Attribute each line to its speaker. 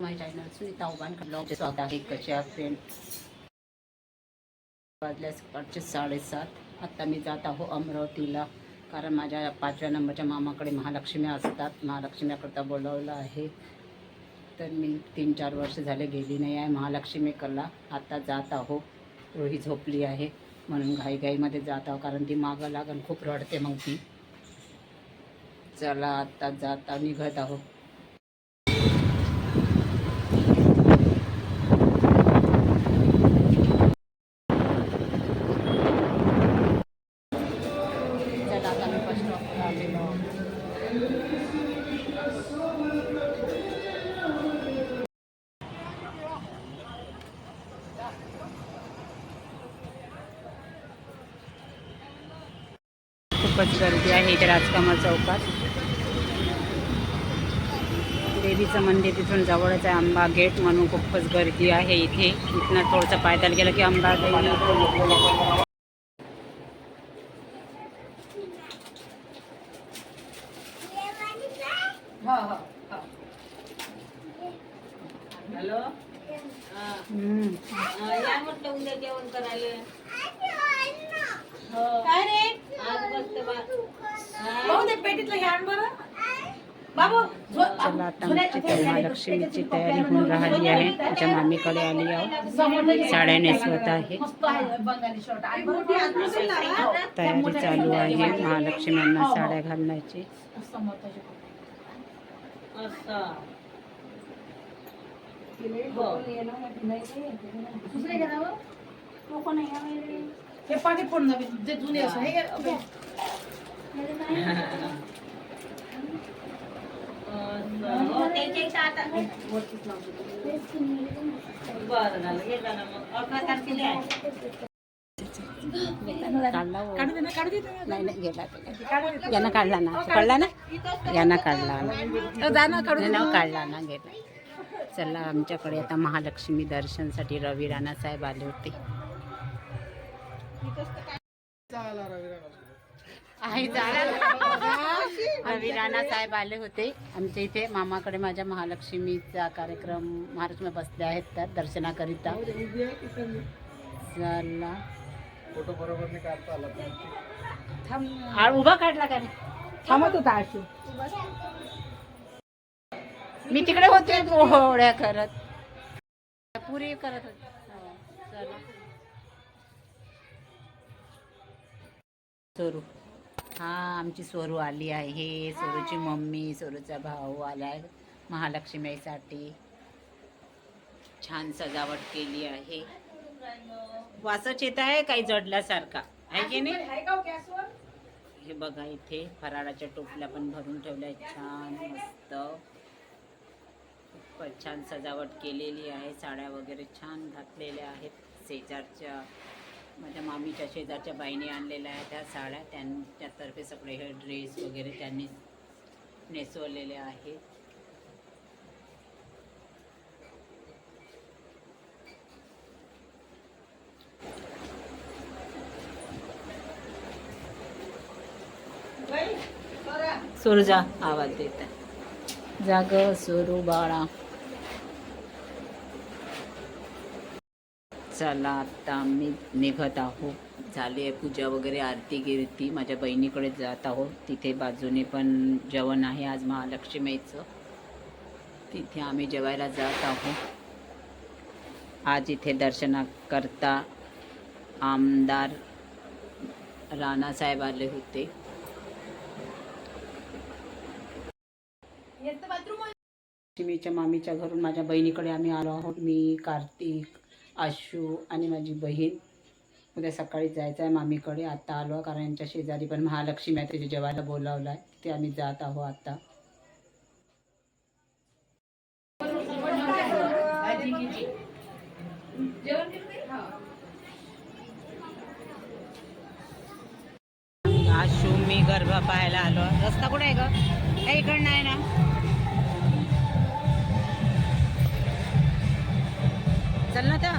Speaker 1: माय channel Sunita उबानकडलं स्वागत आहे कसे आहात फ्रेंड वाजल्या सकाळचे साडेसात आत्ता मी जात आहो अमरावतीला कारण माझ्या पाचव्या नंबरच्या मामाकडे महालक्ष्मी असतात. महालक्ष्मीकरता बोलावलं आहे. तर मी तीन चार वर्ष झाले गेली नाही आहे महालक्ष्मीकडला आता जात आहो. रोही झोपली आहे. म्हणून घाईघाईमध्ये जात आहो कारण ती मागं लागून खूप रडते मग ती. चला आता जाता निघत आहो चला आता मी बस स्टॉपवर आलेलो आहो. खूपच गर्दी आहे इथे राजकामल चौकात. देवीचं मंदिर तिथून जवळच आहे आंबा गेट म्हणून खूपच गर्दी आहे इथे. इथनं थोडंसं पायदल गेलं की आंबा देवी
Speaker 2: हॅलो?
Speaker 1: हम्म.
Speaker 2: या म्हटलं उद्या जेवण करायला.
Speaker 3: काय रे?
Speaker 2: आज मस्त
Speaker 3: भाऊ ते पेटीतलं हे आण बरं. बाबू झो-
Speaker 1: चला आता आमची तर महालक्ष्मीची तयारी होऊन राहिली आहे? माझ्या मामीकडे आली आहो. साड्या नेसवत आहे.
Speaker 3: लावा.
Speaker 1: तयारी चालू आहे. महालक्ष्म्यांना साड्या घालण्याची.
Speaker 3: मस्त हे जे जुने असं हे घ्या.
Speaker 2: बरं झालं गेला ना मग अकरा तारखेला आहे.
Speaker 1: काढला हो.
Speaker 3: काढू दे ना, काढू दे ना.
Speaker 1: नाही नाही गेला
Speaker 3: काढू दे.
Speaker 1: यानं काढला ना काढला ना यानं काढला ना
Speaker 3: अ, जा ना, काढू दे.
Speaker 1: काढला ना गेला चला आमच्याकडे आता महालक्ष्मी दर्शनसाठी रवी राणा साहेब आले होते. रवी राणा साहेब आले होते. आमच्या इथे मामाकडे माझ्या महालक्ष्मीचा कार्यक्रम महालक्ष्मी बसले आहेत तर दर्शनाकरिता. चला. आ, उभा काढला का?
Speaker 3: थांबत होता आशू.
Speaker 1: मी तिकडे होते. गोळ्या करत पुरी करत होते. हो, चला. सोरू. हा आमची सोरू आली आहे. सोरूची मम्मी सोरूचा भाऊ आलाय महालक्ष्मीसाठी. छान सजावट केली आहे. वासच येत आहे काही जडल्यासारखा. आहे की नाही?
Speaker 3: आहे हो
Speaker 1: हे बघा इथे फराळाच्या टोपल्या पण भरून ठेवल्या छान मस्त. खूपच छान सजावट केलेली आहे. साड्या वगैरे छान घातलेल्या आहेत. शेजारच्या माझ्या मामीच्या शेजारच्या बाईने आणलेल्या आहेत त्या साड्या. त्यांच्यातर्फे सगळे हे ड्रेस वगैरे त्यांनी नेसवलेले आहेत. सुरू जा आवाज देत आहे. जाग सुरू बाळा. चला आता आम्ही निघत आहोत. झाली आहे पूजा वगैरे आरती गिरती. माझ्या बहिणीकडे जात आहोत. तिथे बाजूने पण जेवण आहे आज महालक्ष्मीचं. तिथे आम्ही जेवायला जात आहोत. आज इथे दर्शनाकरता आमदार राणासाहेब आले होते. लक्ष्मीच्या मामीच्या घरून माझ्या बहिणीकडे आम्ही आलो आहोत. मी कार्तिक आशू आणि माझी बहीण उद्या सकाळी जायचं आहे मामीकडे. आत्ता आलो कारण यांच्या शेजारी पण महालक्ष्मी आहे. त्याच्या जेवायला बोलावलं आहे. ते आम्ही जात आहो आत्ता आशू मी गरबा पाहायला आलो. रस्ता कुठे आहे ग? इकडं नाही ना? चल ना त्या